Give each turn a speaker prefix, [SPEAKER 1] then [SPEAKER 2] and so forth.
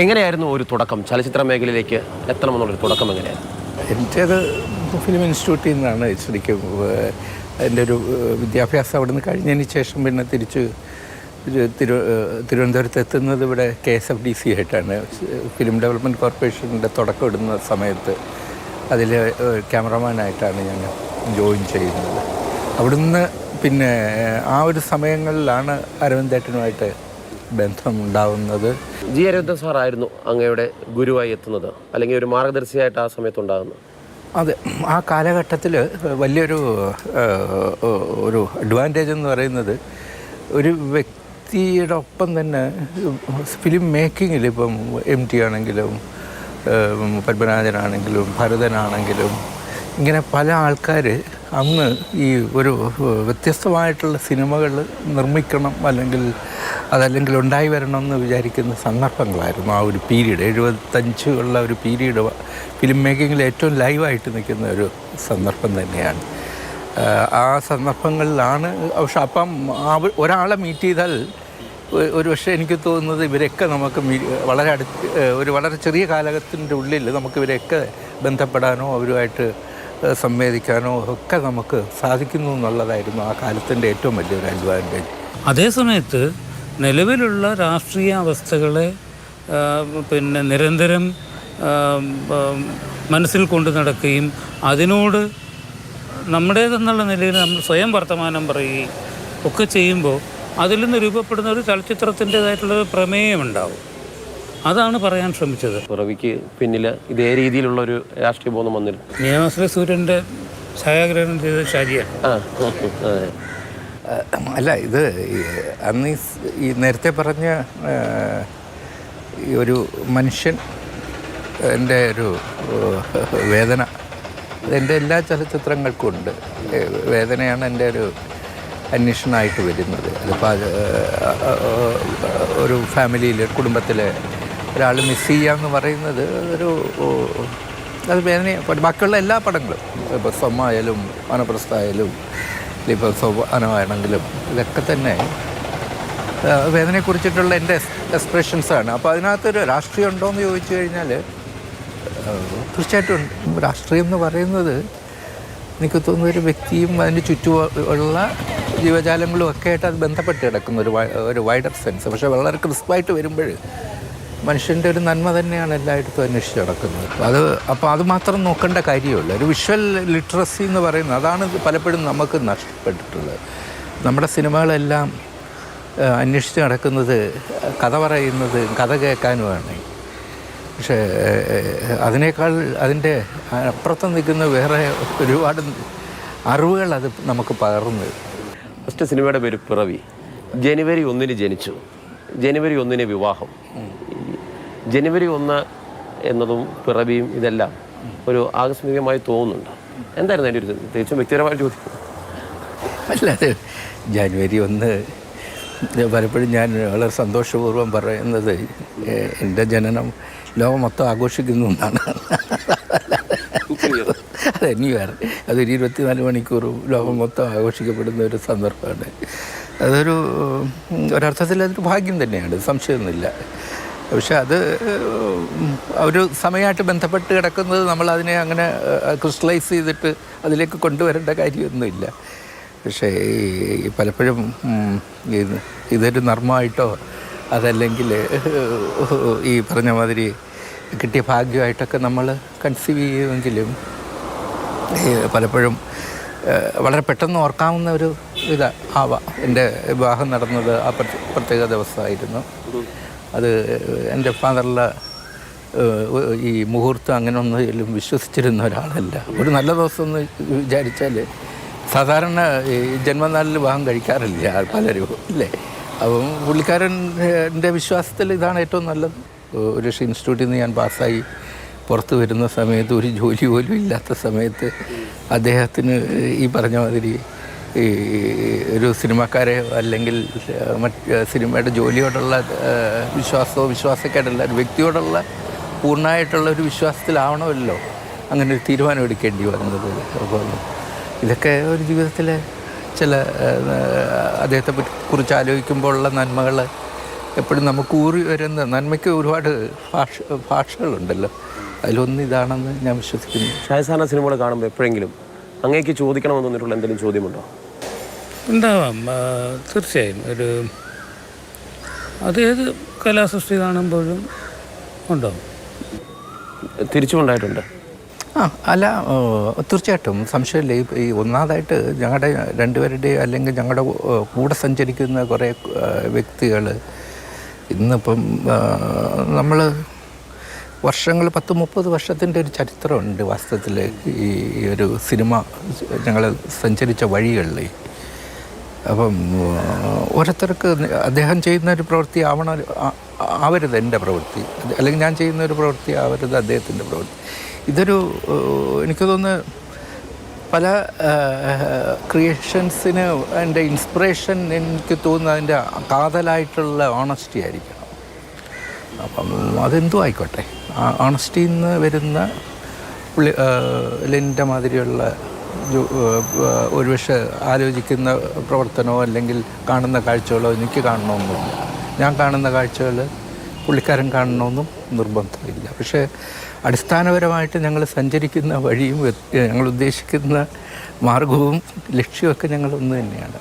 [SPEAKER 1] എങ്ങനെയായിരുന്നു ഒരു തുടക്കം? ചലച്ചിത്ര മേഖലയിലേക്ക് എത്തണമെന്നുള്ളൊരു തുടക്കം എങ്ങനെയായിരുന്നു?
[SPEAKER 2] എന്റേത് ഫിലിം ഇൻസ്റ്റിറ്റ്യൂട്ടിൽ നിന്നാണ് ശരിക്കും എന്റെ ഒരു വിദ്യാഭ്യാസം അവിടെ നിന്ന് കഴിഞ്ഞതിന് ശേഷം പിന്നെ തിരിച്ച് തിരു തിരുവനന്തപുരത്ത് എത്തുന്നത് ഇവിടെ K S F D C ആയിട്ടാണ്. ഫിലിം ഡെവലപ്മെന്റ് കോർപ്പറേഷന്റെ തുടക്കം ഇടുന്ന സമയത്ത് അതിൽ ക്യാമറമാനായിട്ടാണ് ഞാൻ ജോയിൻ ചെയ്യുന്നത്. അവിടുന്ന് പിന്നെ ആ ഒരു സമയങ്ങളിലാണ് അരവിന്ദേട്ടനുമായിട്ട് ബന്ധം ഉണ്ടാവുന്നത്
[SPEAKER 1] ജി അരവിന്ദൻ സാറായിരുന്നു അങ്ങയുടെ ഗുരുവായി എത്തുന്നത് അല്ലെങ്കിൽ ഒരു മാർഗദർശിയായിട്ട് ആ സമയത്ത് ഉണ്ടാകുന്നത്
[SPEAKER 2] അതെ ആ കാലഘട്ടത്തിൽ വലിയൊരു ഒരു അഡ്വാന്റേജ് എന്ന് പറയുന്നത് ഒരു വ്യക്തിയുടെ ഒപ്പം തന്നെ ഫിലിം മേക്കിങ്ങിൽ ഇപ്പം എം ടി ആണെങ്കിലും പത്മനാഥനാണെങ്കിലും ഭരതനാണെങ്കിലും ഇങ്ങനെ പല ആൾക്കാർ അന്ന് ഈ ഒരു വ്യത്യസ്തമായിട്ടുള്ള സിനിമകൾ നിർമ്മിക്കണം അല്ലെങ്കിൽ അതല്ലെങ്കിൽ ഉണ്ടായി വരണം എന്ന് വിചാരിക്കുന്ന സന്ദർഭങ്ങളായിരുന്നു ആ ഒരു പീരീഡ്. എഴുപത്തഞ്ച് ഉള്ള ഒരു പീരീഡ് ഫിലിം മേക്കിങ്ങിൽ ഏറ്റവും ലൈവായിട്ട് നിൽക്കുന്ന ഒരു സന്ദർഭം തന്നെയാണ്. ആ സന്ദർഭങ്ങളിലാണ് പക്ഷെ അപ്പം ഒരാളെ മീറ്റ് ചെയ്താൽ ഒരു പക്ഷേ എനിക്ക് തോന്നുന്നത് ഇവരൊക്കെ നമുക്ക് വളരെ അടുത്ത് ഒരു വളരെ ചെറിയ കാലഘട്ടത്തിന്റെ ഉള്ളിൽ നമുക്ക് ഇവരൊക്കെ ബന്ധപ്പെടാനോ അവരുമായിട്ട് സംവേദിക്കാനോ ഒക്കെ നമുക്ക് സാധിക്കുന്നു എന്നുള്ളതായിരുന്നു ആ കാലത്തിന്റെ ഏറ്റവും വലിയൊരു അഡ്വാന്റേജ്
[SPEAKER 3] അതേസമയത്ത് നിലവിലുള്ള രാഷ്ട്രീയ അവസ്ഥകളെ പിന്നെ നിരന്തരം മനസ്സിൽ കൊണ്ടു നടക്കുകയും അതിനോട് നമ്മുടേതെന്നുള്ള നിലയിൽ നമ്മൾ സ്വയം വർത്തമാനം പറയുകയും ഒക്കെ ചെയ്യുമ്പോൾ അതിൽ നിന്ന് രൂപപ്പെടുന്ന ഒരു ചലച്ചിത്രത്തിന്റെതായിട്ടുള്ളൊരു പ്രമേയം പ്രമേയമുണ്ടാവും അതാണ് പറയാൻ ശ്രമിച്ചത്.
[SPEAKER 1] പിറവിക്ക് പിന്നിൽ ഇതേ രീതിയിലുള്ള ഒരു രാഷ്ട്രീയ ബോധം വന്നിരുന്നു
[SPEAKER 3] നിയമശ്രീ സൂര്യന്റെ ഛായാഗ്രഹണം ചെയ്തത് ശരിയാണ്
[SPEAKER 2] അല്ല ഇത് അന്ന് ഈ നേരത്തെ പറഞ്ഞ ഈ ഒരു മനുഷ്യൻ എന്റെ ഒരു വേദന എന്റെ എല്ലാ ചലച്ചിത്രങ്ങൾക്കും ഉണ്ട്. വേദനയാണ് എന്റെ ഒരു അന്വേഷണമായിട്ട് വരുന്നത്. അതിപ്പോൾ ഒരു ഫാമിലിയിൽ കുടുംബത്തിലെ ഒരാൾ മിസ് ചെയ്യുക എന്ന് പറയുന്നത് ഒരു അത് വേദന ബാക്കിയുള്ള എല്ലാ പടങ്ങളും. ഇപ്പോൾ സ്വമായാലും വനപ്രസ്ഥായാലും ഇപ്പോൾ സ്വഭാനമാണെങ്കിലും ഇതൊക്കെ തന്നെ വേദനയെക്കുറിച്ചിട്ടുള്ള എന്റെ എക്സ്പ്രഷൻസാണ്. അപ്പോൾ അതിനകത്തൊരു രാഷ്ട്രീയം ഉണ്ടോ എന്ന് ചോദിച്ചു കഴിഞ്ഞാൽ തീർച്ചയായിട്ടും രാഷ്ട്രീയം എന്ന് പറയുന്നത് എനിക്ക് തോന്നുന്ന ഒരു വ്യക്തിയും അതിന് ചുറ്റുമുള്ള ജീവജാലങ്ങളും ഒക്കെ ആയിട്ട് അത് ബന്ധപ്പെട്ട് കിടക്കുന്ന ഒരു ഒരു വൈഡർ സെൻസ് പക്ഷേ വളരെ ക്രിസ്പായിട്ട് വരുമ്പോൾ മനുഷ്യന്റെ ഒരു നന്മ തന്നെയാണ് എല്ലായിടത്തും അന്വേഷിച്ച് നടക്കുന്നത്. അത് അപ്പോൾ അത് മാത്രം നോക്കേണ്ട കാര്യമുള്ളു ഒരു വിഷ്വൽ ലിറ്ററസി എന്ന് പറയുന്നത് അതാണ് പലപ്പോഴും നമുക്ക് നഷ്ടപ്പെട്ടിട്ടുള്ളത്. നമ്മുടെ സിനിമകളെല്ലാം അന്വേഷിച്ച് നടക്കുന്നത് കഥ പറയുന്നത് കഥ കേൾക്കാനുമാണ്. പക്ഷേ അതിനേക്കാൾ അതിന്റെ അപ്പുറത്ത് നിൽക്കുന്ന വേറെ ഒരുപാട് അറിവുകൾ അത് നമുക്ക് പകർന്നു
[SPEAKER 1] ഫസ്റ്റ് സിനിമയുടെ പേര് പിറവി. ജനുവരി ഒന്നിന് ജനിച്ചു. ജനുവരി ഒന്നിന് വിവാഹം. ജനുവരി ഒന്ന് എന്നതും പിറവിയും ഇതെല്ലാം ഒരു ആകസ്മികമായി തോന്നുന്നുണ്ട്. എന്തായിരുന്നു അതിന്റെ ഒരു തികച്ചും വ്യക്തിപരമായ ചോദ്യം
[SPEAKER 2] അല്ലാതെ ജനുവരി ഒന്ന് പലപ്പോഴും ഞാൻ വളരെ സന്തോഷപൂർവം പറയുന്നത് എന്റെ ജനനം ലോകം മൊത്തം ആഘോഷിക്കുന്നു എന്നാണ്. അതെ ന്യൂ ഇയർ അതൊരു ഇരുപത്തിനാല് മണിക്കൂറും ലോകം മൊത്തം ആഘോഷിക്കപ്പെടുന്ന ഒരു സന്ദർഭമാണ്. അതൊരു ഒരർത്ഥത്തിൽ അതൊരു ഭാഗ്യം തന്നെയാണ് സംശയമൊന്നുമില്ല. പക്ഷെ അത് ഒരു സമയമായിട്ട് ബന്ധപ്പെട്ട് കിടക്കുന്നത് നമ്മൾ അതിനെ അങ്ങനെ ക്രിസ്റ്റലൈസ് ചെയ്തിട്ട് അതിലേക്ക് കൊണ്ടുവരേണ്ട കാര്യമൊന്നുമില്ല. പക്ഷേ ഈ പലപ്പോഴും ഇതൊരു നർമ്മമായിട്ടോ അതല്ലെങ്കിൽ ഈ പറഞ്ഞ മാതിരി കിട്ടിയ ഭാഗ്യമായിട്ടൊക്കെ നമ്മൾ കൺസീവ് ചെയ്യുമെങ്കിലും പലപ്പോഴും വളരെ പെട്ടെന്ന് ഓർക്കാവുന്ന ഒരു ഇതാ ആവാം. എന്റെ വിവാഹം നടന്നത് ആ പ്രത്യേക ദിവസമായിരുന്നു. അത് എന്റെ ഫാദറിലെ ഈ മുഹൂർത്തം അങ്ങനെ ഒന്നും വിശ്വസിച്ചിരുന്ന ഒരാളല്ല. ഒരു നല്ല ദിവസം എന്ന് വിചാരിച്ചാൽ സാധാരണ ജന്മനാളിൽ വിവാഹം കഴിക്കാറില്ല പലരും ഇല്ലേ അപ്പം പുള്ളിക്കാരൻ എന്റെ വിശ്വാസത്തിൽ ഇതാണ് ഏറ്റവും നല്ലത്. ഒരു ഇൻസ്റ്റിറ്റ്യൂട്ടിൽ നിന്ന് ഞാൻ പാസ്സായി പുറത്ത് വരുന്ന സമയത്ത് ഒരു ജോലി പോലും ഇല്ലാത്ത സമയത്ത് അദ്ദേഹത്തിന് ഈ പറഞ്ഞ മാതിരി ഈ ഒരു സിനിമാക്കാരെ അല്ലെങ്കിൽ മറ്റ് സിനിമയുടെ ജോലിയോടുള്ള വിശ്വാസമോ വിശ്വാസക്കേടല്ല ഒരു വ്യക്തിയോടുള്ള പൂർണമായിട്ടുള്ള ഒരു വിശ്വാസത്തിലാവണമല്ലോ. അങ്ങനെ ഒരു തീരുമാനം എടുക്കേണ്ടി വന്നത് അപ്പോൾ ഇതൊക്കെ ഒരു ജീവിതത്തിലെ ചില അദ്ദേഹത്തെ കുറിച്ച് ആലോചിക്കുമ്പോഴുള്ള നന്മകൾ എപ്പോഴും നമുക്ക് ഊറി വരുന്ന നന്മയ്ക്ക് ഒരുപാട് ഭാഷ ഭാഷകളുണ്ടല്ലോ. അതിലൊന്ന് ഇതാണെന്ന് ഞാൻ വിശ്വസിക്കുന്നു.
[SPEAKER 1] ഷായസാന സിനിമകൾ കാണുമ്പോൾ എപ്പോഴെങ്കിലും അങ്ങേക്ക് ചോദിക്കണമെന്ന് തോന്നിയിട്ടുള്ള എന്തെങ്കിലും ചോദ്യമുണ്ടോ?
[SPEAKER 3] ഉണ്ടാവാം. തീർച്ചയായും. ഒരു അത് ഏത് കലാസൃഷ്ടി കാണുമ്പോഴും ഉണ്ടാവും.
[SPEAKER 1] തിരിച്ചും ഉണ്ടായിട്ടുണ്ട്
[SPEAKER 2] ആ അല്ല തീർച്ചയായിട്ടും. സംശയമില്ല. ഈ ഒന്നാമതായിട്ട് ഞങ്ങളുടെ രണ്ടുപേരുടെ അല്ലെങ്കിൽ ഞങ്ങളുടെ കൂടെ സഞ്ചരിക്കുന്ന കുറേ വ്യക്തികൾ ഇന്നിപ്പം നമ്മൾ വർഷങ്ങൾ പത്ത് മുപ്പത് വർഷത്തിന്റെ ഒരു ചരിത്രമുണ്ട് വാസ്തവത്തിൽ. ഈ ഒരു സിനിമ ഞങ്ങൾ സഞ്ചരിച്ച വഴികളിൽ. അപ്പം ഓരോരുത്തർക്ക് അദ്ദേഹം ചെയ്യുന്ന ഒരു പ്രവൃത്തി ആവണ ആവരുത് എന്റെ പ്രവൃത്തി. അല്ലെങ്കിൽ ഞാൻ ചെയ്യുന്ന ഒരു പ്രവൃത്തി ആവരുത് അദ്ദേഹത്തിന്റെ പ്രവൃത്തി. ഇതൊരു എനിക്ക് തോന്നുന്നു പല ക്രിയേഷൻസിന് എന്റെ ഇൻസ്പിറേഷൻ എനിക്ക് തോന്നുന്നത് അതിന്റെ കാതലായിട്ടുള്ള ഓണസ്റ്റി ആയിരിക്കണം. അപ്പം അതെന്തും ആയിക്കോട്ടെ. ഓണസ്റ്റിയിൽ നിന്ന് വരുന്ന പുള്ളി ലിന്റെ മാതിരിയുള്ള ഒരുപക്ഷെ ആലോചിക്കുന്ന പ്രവർത്തനമോ അല്ലെങ്കിൽ കാണുന്ന കാഴ്ചകളോ എനിക്ക് കാണണമെന്നില്ല. ഞാൻ കാണുന്ന കാഴ്ചകൾ പുള്ളിക്കാരൻ കാണണമെന്നും നിർബന്ധമില്ല. പക്ഷേ അടിസ്ഥാനപരമായിട്ട് ഞങ്ങൾ സഞ്ചരിക്കുന്ന വഴിയും ഞങ്ങൾ ഉദ്ദേശിക്കുന്ന മാർഗവും ലക്ഷ്യമൊക്കെ ഞങ്ങൾ ഒന്ന് തന്നെയാണ്.